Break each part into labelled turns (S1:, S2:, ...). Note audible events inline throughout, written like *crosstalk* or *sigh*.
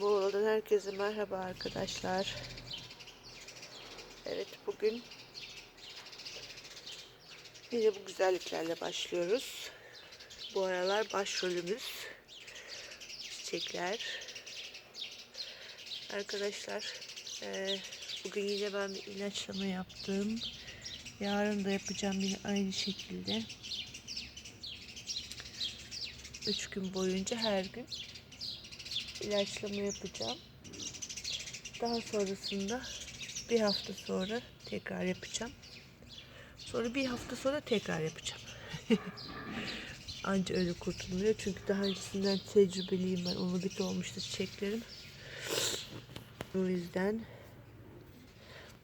S1: Muğla'dan herkese merhaba arkadaşlar. Evet bugün yine bu güzelliklerle başlıyoruz. Bu aralar başrolümüz çiçekler. Arkadaşlar eee, bugün yine ben bir ilaçlama yaptım. Yarın da yapacağım yine aynı şekilde. Üç gün boyunca her gün ilaçlama yapacağım. Daha sonrasında bir hafta sonra tekrar yapacağım. Sonra bir hafta sonra tekrar yapacağım. *laughs* Anca öyle kurtuluyor. Çünkü daha öncesinden tecrübeliyim ben. Onu bit olmuştu çiçeklerim. O yüzden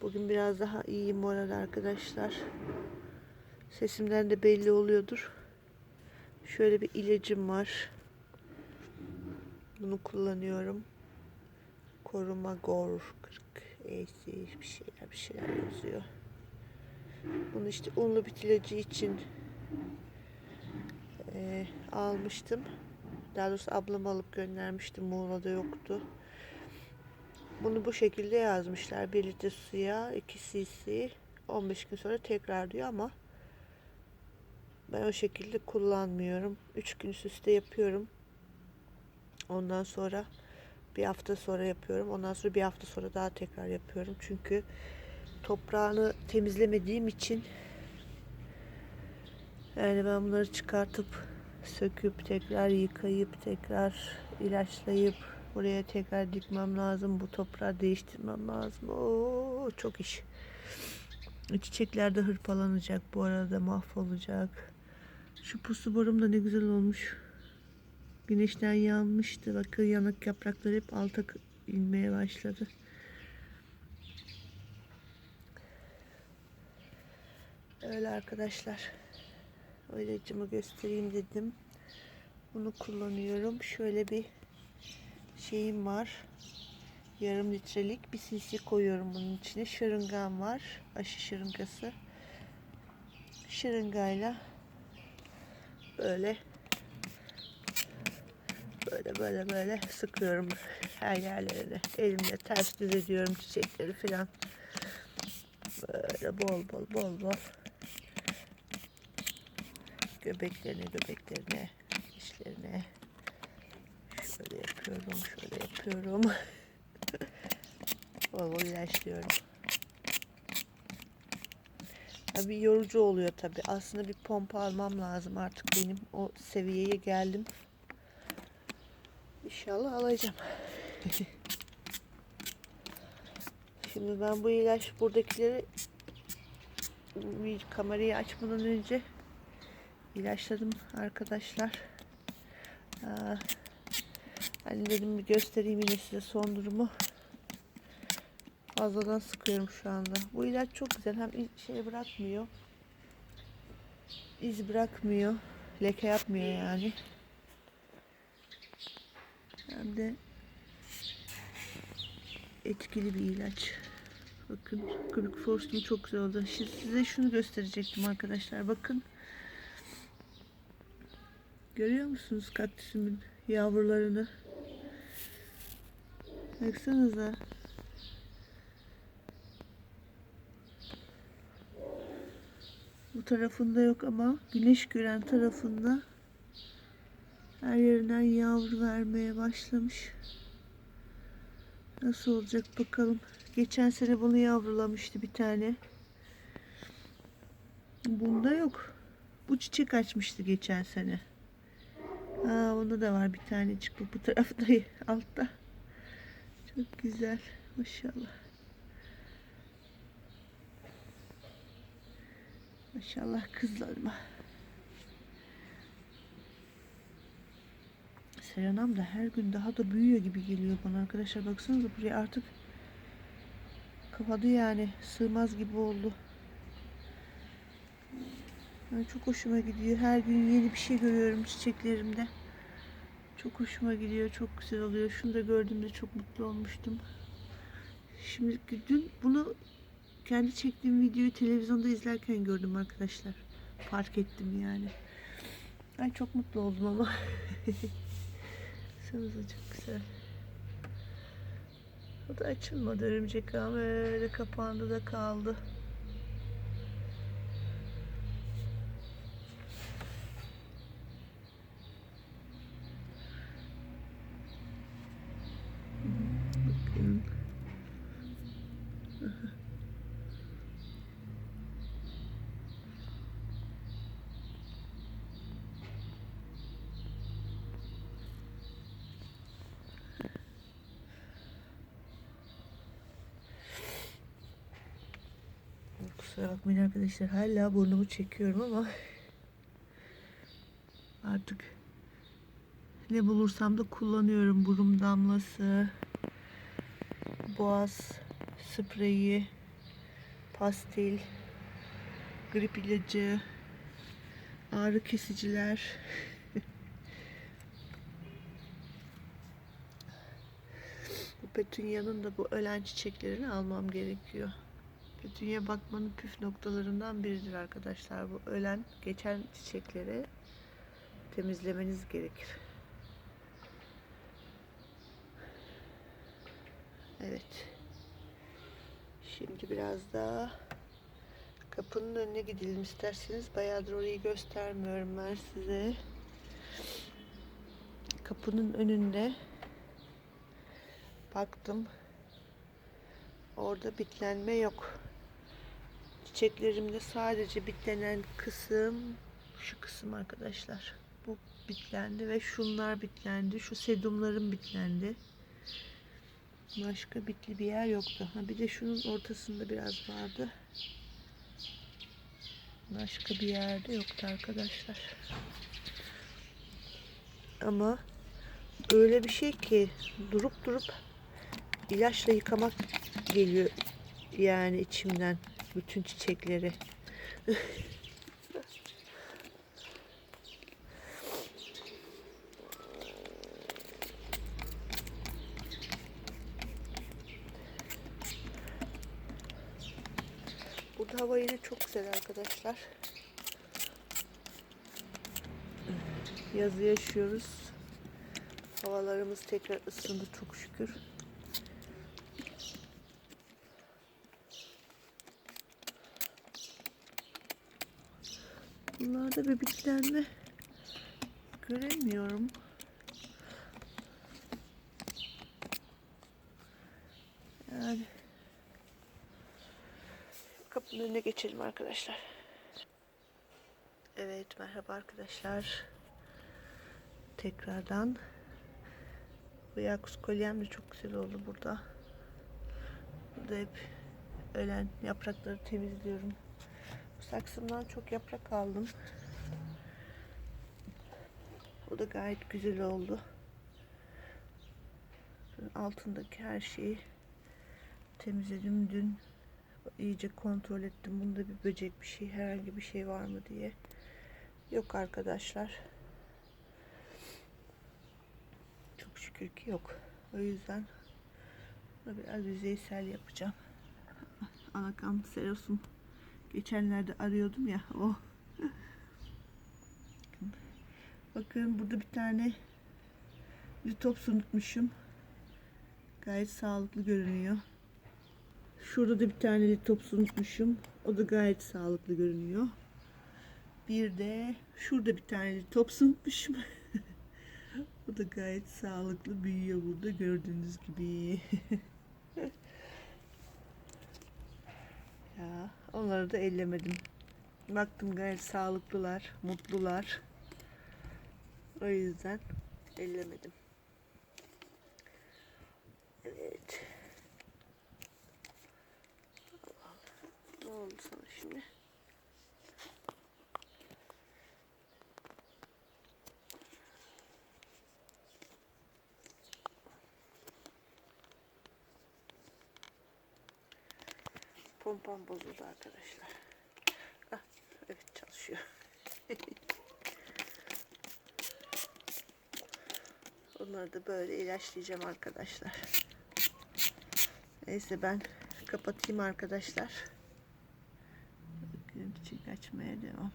S1: bugün biraz daha iyi moral arkadaşlar. Sesimden de belli oluyordur. Şöyle bir ilacım var. Bunu kullanıyorum. Koruma Gor 40 E'si bir şeyler bir şeyler yazıyor. Bunu işte unlu bit için eee, almıştım. Daha doğrusu ablam alıp göndermişti. Muğla'da yoktu. Bunu bu şekilde yazmışlar. 1 litre suya 2 cc 15 gün sonra tekrar diyor ama ben o şekilde kullanmıyorum. 3 gün üst üste yapıyorum. Ondan sonra bir hafta sonra yapıyorum. Ondan sonra bir hafta sonra daha tekrar yapıyorum. Çünkü toprağını temizlemediğim için yani ben bunları çıkartıp söküp tekrar yıkayıp tekrar ilaçlayıp buraya tekrar dikmem lazım. Bu toprağı değiştirmem lazım. Oo çok iş. Çiçekler de hırpalanacak bu arada mahvolacak. Şu pusu borum da ne güzel olmuş. Güneşten yanmıştı. Bakın yanık yaprakları hep alta inmeye başladı. Öyle arkadaşlar. O göstereyim dedim. Bunu kullanıyorum. Şöyle bir şeyim var. Yarım litrelik bir cc koyuyorum bunun içine. Şırıngam var. Aşı şırıngası. Şırıngayla böyle böyle böyle böyle sıkıyorum her yerlerine. Elimle ters düz ediyorum çiçekleri filan. Böyle bol bol bol bol. Göbeklerine göbeklerine işlerine. Şöyle yapıyorum şöyle yapıyorum. bol bol ilaçlıyorum. Tabii yorucu oluyor tabii. Aslında bir pompa almam lazım artık benim o seviyeye geldim. İnşallah alacağım. Şimdi ben bu ilaç buradakileri bir kamerayı açmadan önce ilaçladım arkadaşlar. Aa, hani dedim bir göstereyim yine size son durumu. Fazladan sıkıyorum şu anda. Bu ilaç çok güzel. Hem şey bırakmıyor. iz bırakmıyor. Leke yapmıyor yani. Hem de etkili bir ilaç. Bakın Quick Force'um çok güzel oldu. Şimdi size şunu gösterecektim arkadaşlar. Bakın. Görüyor musunuz kaktüsümün yavrularını? Baksanıza. Bu tarafında yok ama güneş gören tarafında her yerinden yavru vermeye başlamış. Nasıl olacak bakalım. Geçen sene bunu yavrulamıştı bir tane. Bunda yok. Bu çiçek açmıştı geçen sene. Aa, bunda da var bir tanecik bu, bu tarafta *laughs* altta. Çok güzel. Maşallah. Maşallah kızlarıma. Serenam da her gün daha da büyüyor gibi geliyor bana arkadaşlar. Baksanıza buraya artık kapadı yani. Sığmaz gibi oldu. Yani çok hoşuma gidiyor. Her gün yeni bir şey görüyorum çiçeklerimde. Çok hoşuma gidiyor. Çok güzel oluyor. Şunu da gördüğümde çok mutlu olmuştum. Şimdi dün bunu kendi çektiğim videoyu televizyonda izlerken gördüm arkadaşlar. Fark ettim yani. Ben çok mutlu oldum ama. *laughs* Baksanıza çok güzel. O da açılmadı. Örümcek ağım öyle kapandı da kaldı. Kusura bakmayın arkadaşlar. Hala burnumu çekiyorum ama artık ne bulursam da kullanıyorum. Burun damlası, boğaz spreyi, pastil, grip ilacı, ağrı kesiciler. *laughs* bu petunyanın da bu ölen çiçeklerini almam gerekiyor. Petunya bakmanın püf noktalarından biridir arkadaşlar. Bu ölen, geçen çiçekleri temizlemeniz gerekir. Evet. Şimdi biraz daha kapının önüne gidelim isterseniz. Bayağıdır orayı göstermiyorum ben size. Kapının önünde baktım. Orada bitlenme yok. Çiçeklerimde sadece bitlenen kısım şu kısım arkadaşlar. Bu bitlendi ve şunlar bitlendi. Şu sedumlarım bitlendi. Başka bitli bir yer yoktu. Ha bir de şunun ortasında biraz vardı. Başka bir yerde yoktu arkadaşlar. Ama öyle bir şey ki durup durup ilaçla yıkamak geliyor yani içimden bütün çiçekleri. Burada hava yine çok güzel arkadaşlar. Yazı yaşıyoruz. Havalarımız tekrar ısındı çok şükür. Bunlarda bir bitlenme göremiyorum. Yani kapının önüne geçelim arkadaşlar. Evet merhaba arkadaşlar. Tekrardan bu yakus kolyem de çok güzel oldu burada. Burada hep ölen yaprakları temizliyorum. Saksımdan çok yaprak aldım. O da gayet güzel oldu. Altındaki her şeyi temizledim dün. iyice kontrol ettim. Bunda bir böcek bir şey, herhangi bir şey var mı diye. Yok arkadaşlar. Çok şükür ki yok. O yüzden bunu biraz yüzeysel yapacağım. *laughs* Anakan serosum. Geçenlerde arıyordum ya o. Bakın burada bir tane litops unutmuşum. Gayet sağlıklı görünüyor. Şurada da bir tane litops unutmuşum. O da gayet sağlıklı görünüyor. Bir de şurada bir tane litops unutmuşum. o *laughs* da gayet sağlıklı büyüyor burada gördüğünüz gibi. *laughs* onları da ellemedim. Baktım gayet sağlıklılar, mutlular. O yüzden ellemedim. Evet. Ne oldu sana şimdi? Pompam bozuldu arkadaşlar. Ah, evet çalışıyor. *laughs* Onları da böyle ilaçlayacağım arkadaşlar. Neyse ben kapatayım arkadaşlar. Bakın çiçek açmaya devam.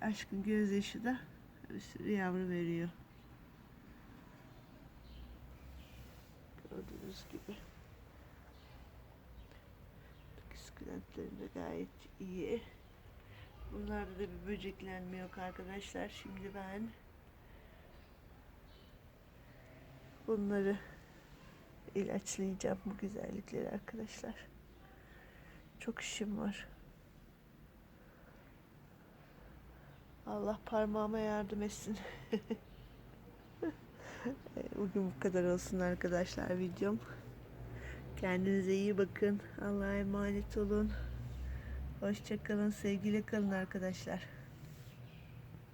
S1: Aşkın gözyaşı da bir sürü yavru veriyor. Gördüğünüz gibi. Sukulentlerim de gayet iyi. Bunlarda da bir böceklenme yok arkadaşlar. Şimdi ben bunları ilaçlayacağım bu güzellikleri arkadaşlar. Çok işim var. Allah parmağıma yardım etsin. *laughs* Bugün bu kadar olsun arkadaşlar videom. Kendinize iyi bakın. Allah'a emanet olun. Hoşçakalın. Sevgiyle kalın arkadaşlar.